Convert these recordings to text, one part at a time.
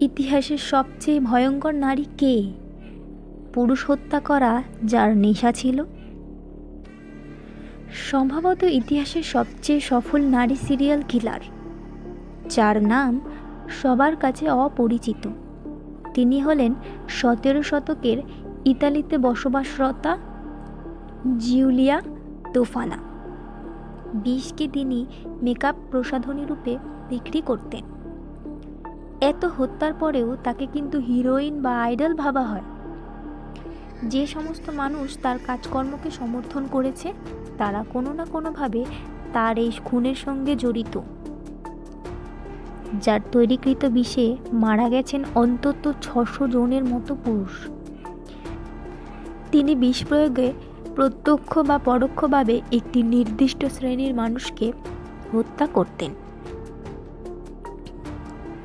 ইতিহাসের সবচেয়ে ভয়ঙ্কর নারী কে? পুরুষ হত্যা করা যার নেশা ছিল? সম্ভবত ইতিহাসের সবচেয়ে সফল নারী সিরিয়াল কিলার, যার নাম সবার কাছে অপরিচিত। তিনি হলেন সতেরো শতকের ইতালিতে বসবাসরতা জিউলিয়া তোফানা। বিষকে তিনি মেকআপ প্রসাধনী রূপে বিক্রি করতেন। এত হত্যার পরেও তাকে কিন্তু হিরোইন বা আইডল ভাবা হয়। যে সমস্ত মানুষ তার কাজকর্মকে সমর্থন করেছে, তারা কোনো না কোনোভাবে তার এই খুনের সঙ্গে জড়িত। যার তৈরিকৃত বিষে মারা গেছেন অন্তত ছশো জনের মতো পুরুষ। তিনি বিষ প্রয়োগে প্রত্যক্ষ বা পরোক্ষভাবে একটি নির্দিষ্ট শ্রেণির মানুষকে হত্যা করতেন।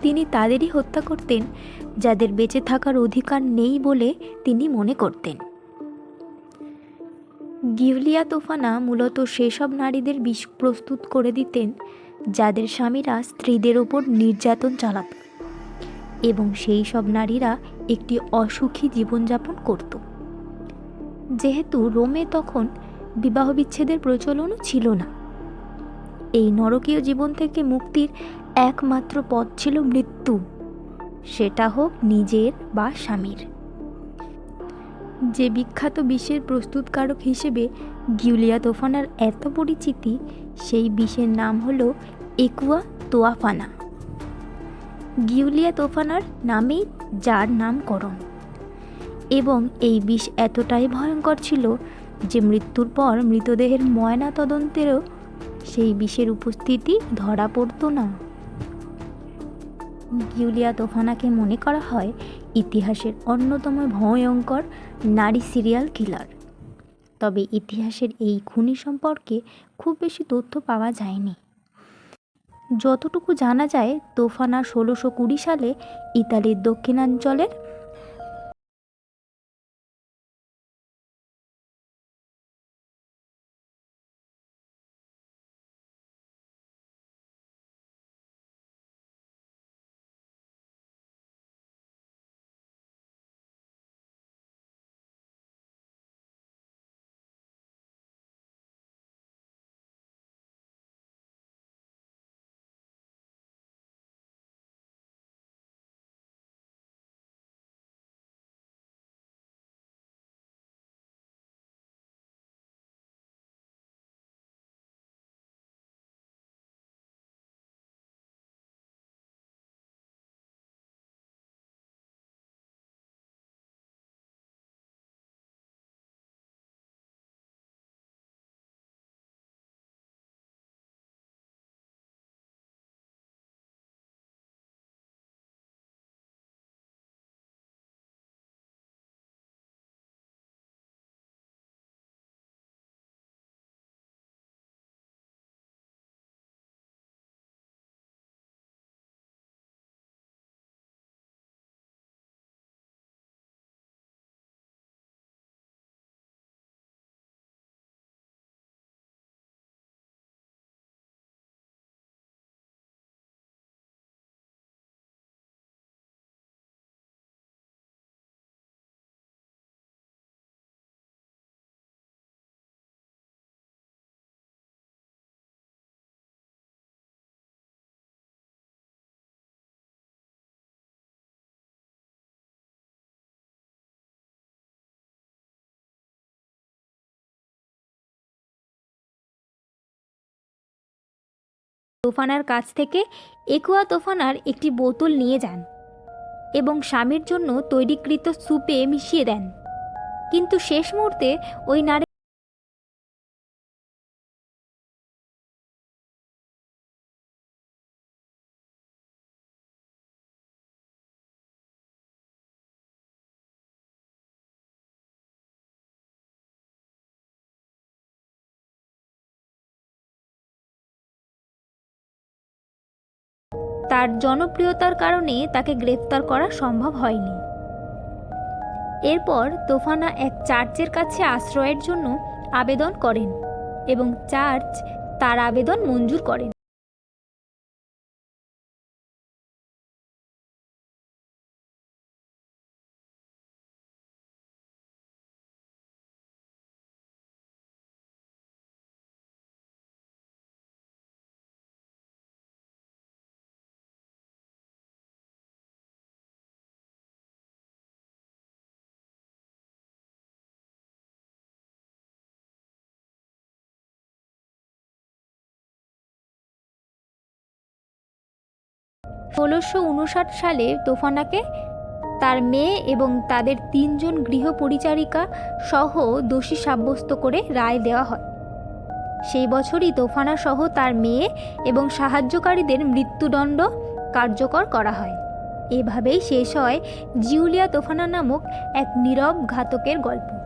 তিনি তাদেরই হত্যা করতেন, যাদের বেঁচে থাকার অধিকার নেই বলে তিনি মনে করতেন। গিউলিয়া তোফানা মূলত সেসব নারীদের বিষ প্রস্তুত করে দিতেন, যাদের স্বামীরা স্ত্রীদের ওপর নির্যাতন চালাত এবং সেই সব নারীরা একটি অসুখী জীবনযাপন করত। যেহেতু রোমে তখন বিবাহ বিচ্ছেদের প্রচলনও ছিল না। এই নরকীয় জীবন থেকে মুক্তির একমাত্র পথ ছিল মৃত্যু। সেটা হোক নিজের বা স্বামীর। যে বিখ্যাত বিষের প্রস্তুতকারক হিসেবে গিউলিয়া তোফানার এত পরিচিতি, সেই বিষের নাম হলো একুয়া তোয়াফানা। গিউলিয়া তোফানার নামেই যার নামকরণ। এবং এই বিষ এতটাই ভয়ঙ্কর ছিল যে মৃত্যুর পর মৃতদেহের ময়না তদন্তেরও সেই বিষের উপস্থিতি ধরা পড়তো না। গিউলিয়া তোফানাকে মনে করা হয় ইতিহাসের অন্যতম ভয়ঙ্কর নারী সিরিয়াল কিলার। তবে ইতিহাসের এই খুনি সম্পর্কে খুব বেশি তথ্য পাওয়া যায়নি। যতটুকু জানা যায়, তোফানা ষোলোশো কুড়ি সালে ইতালির দক্ষিণাঞ্চলের তোফানার কাছ থেকে একুয়া তোফানার একটি বোতল নিয়ে যান এবং স্বামীর জন্য তৈরিকৃত সুপে মিশিয়ে দেন। কিন্তু শেষ মুহূর্তে ওই নারী তার জনপ্রিয়তার কারণে তাকে গ্রেফতার করা সম্ভব হয়নি। এরপর তোফানা এক চার্চের কাছে আশ্রয়ের জন্য আবেদন করেন এবং চার্চ তার আবেদন মঞ্জুর করেন। ষোলোশো উনষাট সালে তোফানাকে তার মেয়ে এবং তাদের তিনজন গৃহপরিচারিকা সহ দোষী সাব্যস্ত করে রায় দেওয়া হয়। সেই বছরই তোফানা সহ তার মেয়ে এবং সাহায্যকারীদের মৃত্যুদণ্ড কার্যকর করা হয়। এভাবেই শেষ হয় জিউলিয়া তোফানা নামক এক নীরব ঘাতকের গল্প।